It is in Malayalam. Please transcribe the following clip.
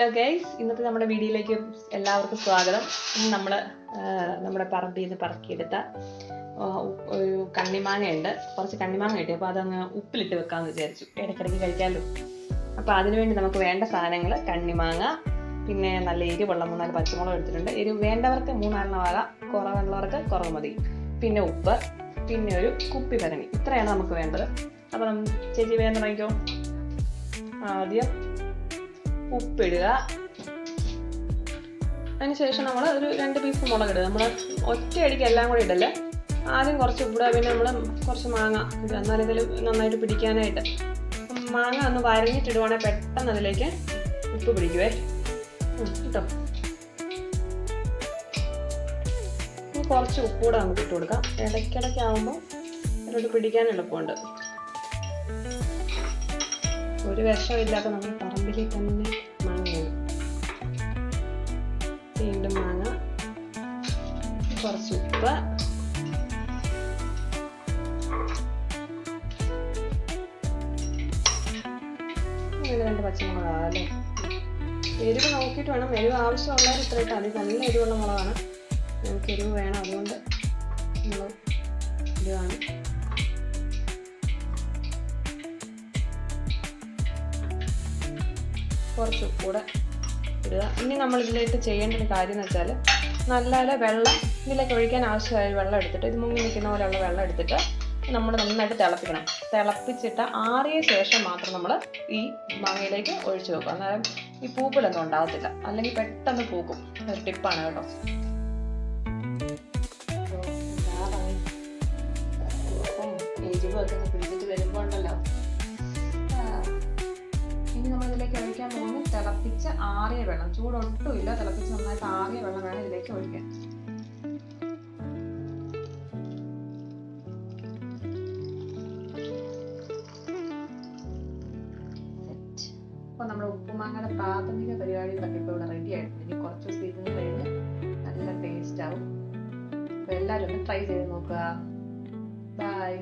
ഹലോ ഗൈസ് ഇന്നത്തെ നമ്മുടെ വീഡിയോയിലേക്ക് എല്ലാവർക്കും സ്വാഗതം. ഇന്ന് നമ്മൾ നമ്മുടെ പറമ്പിൽ നിന്ന് പറക്കിയെടുത്ത ഒരു കണ്ണിമാങ്ങയുണ്ട്. കുറച്ച് കണ്ണിമാങ്ങ കിട്ടി. അപ്പോൾ അതങ്ങ് ഉപ്പിലിട്ട് വെക്കാമെന്ന് വിചാരിച്ചു. ഇടയ്ക്കിടയ്ക്ക് കഴിക്കാമല്ലോ അപ്പോൾ അതിനുവേണ്ടി നമുക്ക് വേണ്ട സാധനങ്ങൾ കണ്ണിമാങ്ങ പിന്നെ നല്ല എരിവുള്ള മൂന്നാൽ പച്ചമുളക് എടുത്തിട്ടുണ്ട്. എരിവ് വേണ്ടവർക്ക് മൂന്നാലെണ്ണം ആകാം. കുറവുള്ളവർക്ക് കുറവ് മതി. പിന്നെ ഉപ്പ് പിന്നെ ഒരു കുപ്പി ഭരണി. ഇത്രയാണ് നമുക്ക് വേണ്ടത്. അപ്പോൾ ചേച്ചി തുടങ്ങിക്കോ ആദ്യം ഉപ്പിടുക. അതിനുശേഷം നമ്മൾ ഒരു രണ്ട് പീസ് മുളക് ഇടുക. നമ്മൾ ഒറ്റയടിക്ക് എല്ലാം കൂടി ഇടല്ല ആദ്യം കുറച്ച് ഉപ്പിടുക പിന്നെ നമ്മൾ കുറച്ച് മാങ്ങ ഇടുക. എന്നാലും ഇതിൽ നന്നായിട്ട് പിടിക്കാനായിട്ട്. മാങ്ങ ഒന്ന് വരഞ്ഞിട്ടിടുവാണെങ്കിൽ പെട്ടെന്ന് അതിലേക്ക് ഉപ്പ് പിടിക്കുവേ. കിട്ടും കുറച്ച് ഉപ്പ് കൂടെ നമുക്ക് ഇട്ട് കൊടുക്കാം. ഇടയ്ക്കിടയ്ക്ക് ആകുമ്പോൾ അതിലോട്ട് പിടിക്കാൻ എളുപ്പമുണ്ട്. ഒരു വിഷമില്ലാത്ത നമ്മുടെ പറമ്പിൽ തന്നെ വേണം. വീണ്ടും മാങ്ങ കുറച്ച് ഉപ്പ്. രണ്ട് പച്ചമുളകാണ് അല്ലേ? എരിവ് നോക്കിയിട്ട് വേണം. എരിവ് ആവശ്യമുള്ളവർ ഇത്ര ഇട്ടാൽ മതി. നല്ല എരിവുള്ള മുളകാണ്. നമുക്ക് എരിവ് വേണം. അതുകൊണ്ട് നമ്മൾ ഇതാണ് കുറച്ച് കൂടെ ഇടുക. ഇനി നമ്മൾ ഇതിലേക്ക് ചെയ്യേണ്ട ഒരു കാര്യം എന്ന് വെച്ചാൽ നല്ല വെള്ളം ഇതിലേക്ക് ഒഴിക്കാൻ ആവശ്യമായ വെള്ളം എടുത്തിട്ട് ഇത് മുങ്ങി നിൽക്കുന്ന പോലെയുള്ള വെള്ളം എടുത്തിട്ട് നമ്മൾ നന്നായിട്ട് തിളപ്പിക്കണം. തിളപ്പിച്ചിട്ട് ആറിയ ശേഷം മാത്രം നമ്മൾ ഈ മാങ്ങയിലേക്ക് ഒഴിച്ചു വെക്കുക അന്നേരം ഈ പൂപ്പിലൊന്നും ഉണ്ടാകത്തില്ല അല്ലെങ്കിൽ പെട്ടെന്ന് പൂക്കും. ഒരു ടിപ്പാണ് കേട്ടോ. എരിവൊക്കെ പിടിച്ചിട്ട് വരുമ്പോൾ തിളപ്പിച്ച ആറിയ വെള്ളം ചൂടൊട്ടും ഇല്ല തിളപ്പിച്ച് നന്നായിട്ട് ആറിയ വെള്ളം വേണം ഇതിലേക്ക് ഒഴിക്കാൻ. അപ്പോൾ നമ്മുടെ ഉപ്പുമാങ്ങയുടെ പ്രാഥമിക പരിപാടികളൊക്കെ ഇപ്പോൾ ഇവിടെ റെഡി ആയിട്ടുണ്ട്. ഇനി കുറച്ച് ദിവസം കഴിഞ്ഞ് നല്ല ടേസ്റ്റ് ആവും. അപ്പോൾ എല്ലാവരും ഒന്ന് ട്രൈ ചെയ്ത് നോക്കുക. ബൈ